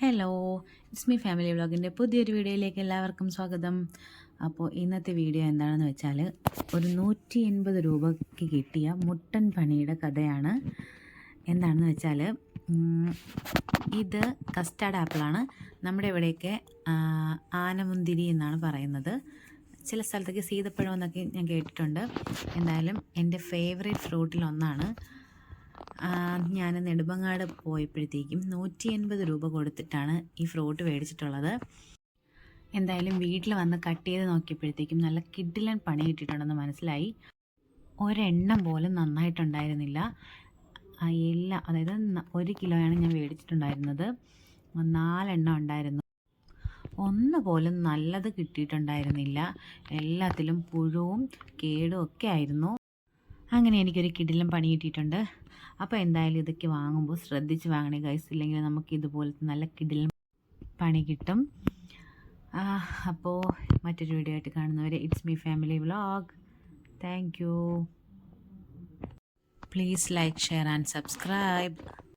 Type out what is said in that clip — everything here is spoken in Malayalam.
ഹലോ ഇറ്റ്സ് മീ ഫാമിലി വ്ളോഗിന്റെ പുതിയൊരു വീഡിയോയിലേക്ക് എല്ലാവർക്കും സ്വാഗതം. അപ്പോൾ ഇന്നത്തെ വീഡിയോ എന്താണെന്ന് വെച്ചാൽ ഒരു നൂറ്റി എൺപത് രൂപയ്ക്ക് കിട്ടിയ മുട്ടൻ പണിയുടെ കഥയാണ്. എന്താണെന്ന് വെച്ചാൽ ഇത് കസ്റ്റാർഡ് ആപ്പിളാണ് നമ്മുടെ ഇവിടെയൊക്കെ ആനമുന്തിരി എന്നാണ് പറയുന്നത്. ചില സ്ഥലത്തൊക്കെ സീതപ്പഴം എന്നൊക്കെ ഞാൻ കേട്ടിട്ടുണ്ട്. എന്തായാലും എന്റെ ഫേവറേറ്റ് ഫ്രൂട്ടിലൊന്നാണ് ഞാൻ നെടുമങ്ങാട് പോയപ്പോഴത്തേക്കും നൂറ്റി എൺപത് രൂപ കൊടുത്തിട്ടാണ് ഈ ഫ്രോട്ട് മേടിച്ചിട്ടുള്ളത്. എന്തായാലും വീട്ടിൽ വന്ന് കട്ട് ചെയ്ത് നോക്കിയപ്പോഴത്തേക്കും നല്ല കിഡിലൻ പണി കിട്ടിയിട്ടുണ്ടെന്ന് മനസ്സിലായി. ഒരെണ്ണം പോലും നന്നായിട്ടുണ്ടായിരുന്നില്ല. എല്ലാ അതായത് ഒരു കിലോയാണ് ഞാൻ മേടിച്ചിട്ടുണ്ടായിരുന്നത്. നാലെണ്ണം ഉണ്ടായിരുന്നു. ഒന്ന് പോലും നല്ലത് കിട്ടിയിട്ടുണ്ടായിരുന്നില്ല. എല്ലാത്തിലും പുഴുവും കേടും ഒക്കെ ആയിരുന്നു. അങ്ങനെ എനിക്കൊരു കിടിലം പണി കിട്ടിയിട്ടുണ്ട്. അപ്പോൾ എന്തായാലും ഇതൊക്കെ വാങ്ങുമ്പോൾ ശ്രദ്ധിച്ച് വാങ്ങണേ ഗൈസ് ഇല്ലെങ്കിൽ നമുക്ക് ഇതുപോലത്തെ നല്ല കിടിലം പണി കിട്ടും. അപ്പോൾ മറ്റൊരു വീഡിയോ ആയിട്ട് കാണുന്നവരെ it's me family vlog thank you please like share and subscribe